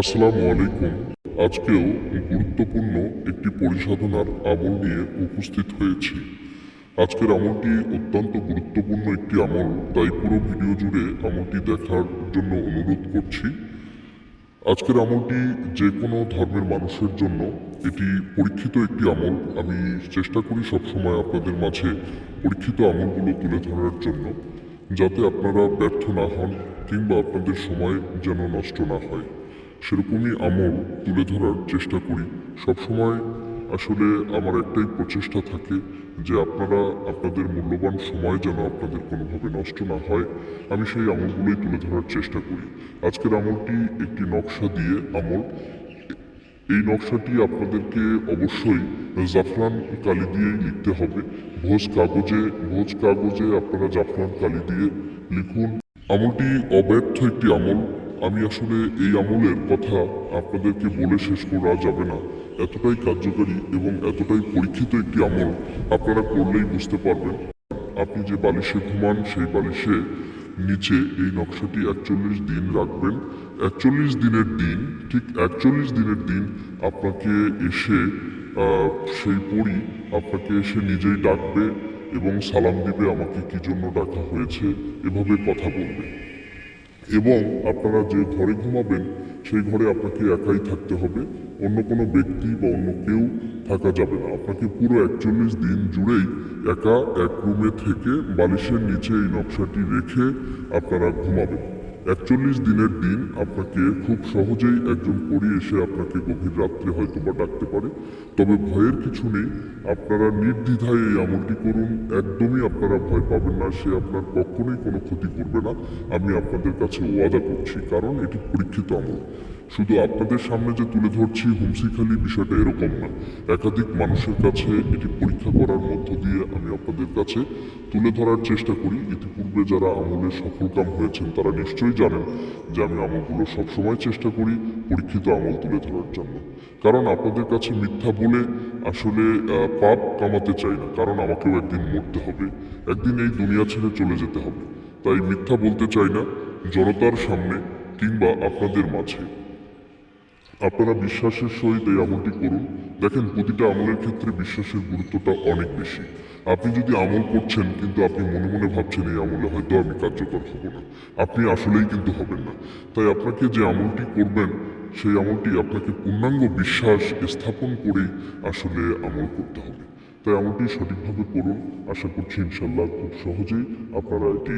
আসসালামু আলাইকুম। আজকেও গুরুত্বপূর্ণ একটি পরিসাধনার আমল নিয়ে উপস্থিত হয়েছি। আজকের আমলটি অত্যন্ত গুরুত্বপূর্ণ একটি আমল, তাই পুরো ভিডিও জুড়ে আমলটি দেখার জন্য অনুরোধ করছি। আজকের আমলটি যে কোনো ধর্মের মানুষের জন্য এটি পরীক্ষিত একটি আমল। আমি চেষ্টা করি সবসময় আপনাদের মাঝে পরীক্ষিত আমলগুলো তুলে ধরার জন্য, যাতে আপনারা ব্যর্থ না হন কিংবা আপনাদের সময় যেন নষ্ট না হয়। সেরকমই আমল তুলে ধরার চেষ্টা করি। সবসময় আসলে আমার একটাই প্রচেষ্টা থাকে যে আপনারা, আপনাদের মূল্যবান সময় যেন আপনাদের কোনোভাবে নষ্ট না হয়, আমি সেই আমলগুলোই তুলে ধরার চেষ্টা করি। আজকের আমলটি একটি নকশা দিয়ে আমল। এই নকশাটি আপনাদেরকে অবশ্যই জাফরান কালি দিয়েই লিখতে হবে। ভোজ কাগজে ভোজ কাগজে আপনারা জাফরান কালি দিয়ে লিখুন। আমলটি অব্যর্থ একটি আমল। আমি আসলে এই আমলের কথা আপনাদেরকে বলে শেষ করা যাবে না। এতটাই কার্যকারী এবং এতটাই পরীক্ষিত একটি আমল আপনারা করলেই বুঝতে পারবেন। আপনি যে বালিশে ঘুমান, সেই বালিশে নিচে এই নকশাটি একচল্লিশ দিন রাখবেন। একচল্লিশ দিনের দিন, ঠিক একচল্লিশ দিনের দিন আপনাকে এসে সেই পরি আপনাকে এসে নিজেই ডাকবে এবং সালাম দিবে আমাকে কি জন্য ডাকা হয়েছে, এভাবে কথা বলবে। এবং আপনারা যে ঘরে ঘুমাবেন, সেই ঘরে আপনাকে একাই থাকতে হবে। অন্য কোনো ব্যক্তি বা অন্য কেউ থাকা যাবে না। আপনাকে পুরো একচল্লিশ দিন জুড়েই একা এক রুমে থেকে বালিশের নিচে এই নকশাটি রেখে আপনারা ঘুমাবেন। একচল্লিশ দিনের দিন আপনাকে খুব সহজেই একজন পরি এসে আপনাকে গভীর রাত্রে হয়তো বা ডাকতে পারে। তবে ভয়ের কিছু নেই, আপনারা নির্দ্বিধায় এই আমলটি করুন। একদমই আপনারা ভয় পাবেন না, সে আপনার কখনোই কোনো ক্ষতি করবে না। আমি আপনাদের কাছে ওয়াদা করছি, কারণ এটি পরীক্ষিত আমল। শুধু আপনাদের সামনে যে তুলে ধরছি হুমসিখালি বিষয়টা এরকম না। একাধিক মানুষের কাছে এটি পরীক্ষা করার মধ্য দিয়ে আমি আপনাদের কাছে তুলে ধরার চেষ্টা করি। ইতিপূর্বে যারা আমলে সফলকাম হয়েছেন, তারা নিশ্চয়ই জানেন যে আমি আমলগুলো সবসময় চেষ্টা করি পরীক্ষিত আমল তুলে ধরার জন্য। কারণ আপনাদের কাছে মিথ্যা বলে আসলে পাপ কামাতে চাই না। কারণ আমাকেও একদিন মরতে হবে, একদিন এই দুনিয়া ছেড়ে চলে যেতে হবে। তাই মিথ্যা বলতে চাই না, জনতার সামনে কিংবা আপনাদের মাঝে। আপনারা বিশ্বাসের সহিত এই আমলটি করুন। দেখেন, প্রতিটা আমলের ক্ষেত্রে বিশ্বাসের গুরুত্বটা অনেক বেশি। আপনি যদি আমল করছেন, কিন্তু আপনি মনে মনে ভাবছেন এই আমলে হয়তো আমি কার্যকর হব না। আপনি আসলেই কিন্তু হবেন না। তাই আপনাকে যে আমলটি করবেন, সেই আমলটি আপনাকে পূর্ণাঙ্গ বিশ্বাস স্থাপন করেই আসলে আমল করতে হবে। তাই আমলটি সঠিকভাবে করুন। আশা করছি ইনশাল্লাহ খুব সহজেই আপনারা এটি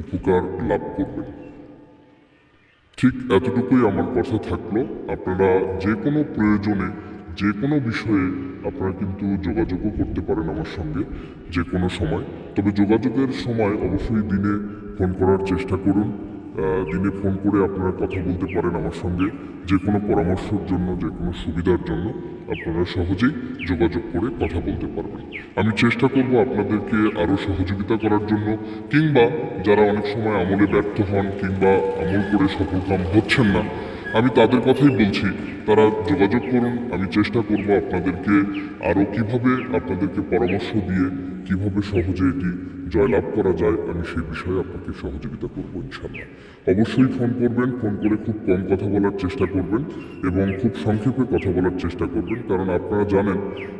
উপকার লাভ করবেন। ঠিক এতটুকুই আমার কথা থাকল। আপনারা যে কোনো প্রয়োজনে, যে কোনো বিষয়ে আপনারা কিন্তু যোগাযোগও করতে পারেন আমার সঙ্গে, যে কোনো সময়। তবে যোগাযোগের সময় অবশ্যই দিনে ফোন করার চেষ্টা করুন। দিনে ফোন করে আপনারা কথা বলতে পারেন আমার সঙ্গে, যে কোনো পরামর্শের জন্য, যে কোনো সুবিধার জন্য। আপনারা সহজেই যোগাযোগ করে কথা বলতে পারবেন। আমি চেষ্টা করব আপনাদেরকে আরও সহযোগিতা করার জন্য, কিংবা যারা অনেক সময় আমলে ব্যর্থ হন, কিংবা আমল করে সফলকাম হচ্ছেন না আমি তাদের কথাই বলছি। তারা যোগাযোগ করুন, আমি চেষ্টা করব আপনাদেরকে আরও কীভাবে আপনাদেরকে পরামর্শ দিয়ে কীভাবে সহজে এটি জয়লাভ করা যায়, আমি সেই বিষয়ে আপনাকে সহযোগিতা করব ইনশাল্লাহ অবশ্যই ফোন করবেন, ফোন করে খুব কম কথা বলার চেষ্টা করবেন এবং খুব সংক্ষেপে কথা বলার চেষ্টা করবেন, কারণ আপনারা জানেন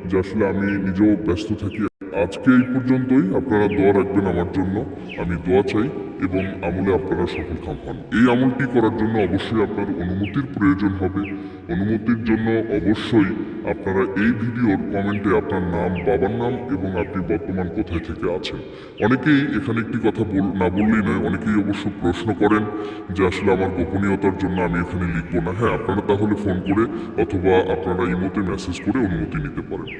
যে আসলে আমি নিজেও ব্যস্ত থাকি। আজকে এই পর্যন্তই, আপনারা দোয়া রাখবেন আমার জন্য, আমি দোয়া চাই। এবং আমলে আপনারা সফলকাম হন। এই আমলটি করার জন্য অবশ্যই আপনার অনুমতির প্রয়োজন হবে। অনুমতির জন্য অবশ্যই আপনারা এই ভিডিওর কমেন্টে আপনার নাম, বাবার নাম এবং আপনি বর্তমান কোথায় থেকে আছেন। অনেকেই এখানে একটি কথা বল, না বললেই নয়, অনেকেই অবশ্য প্রশ্ন করেন যে আসলে আমার গোপনীয়তার জন্য আমি এখানে লিখব না। হ্যাঁ আপনারা তাহলে ফোন করে অথবা আপনারা ইমোতে মেসেজ করে অনুমতি নিতে পারেন।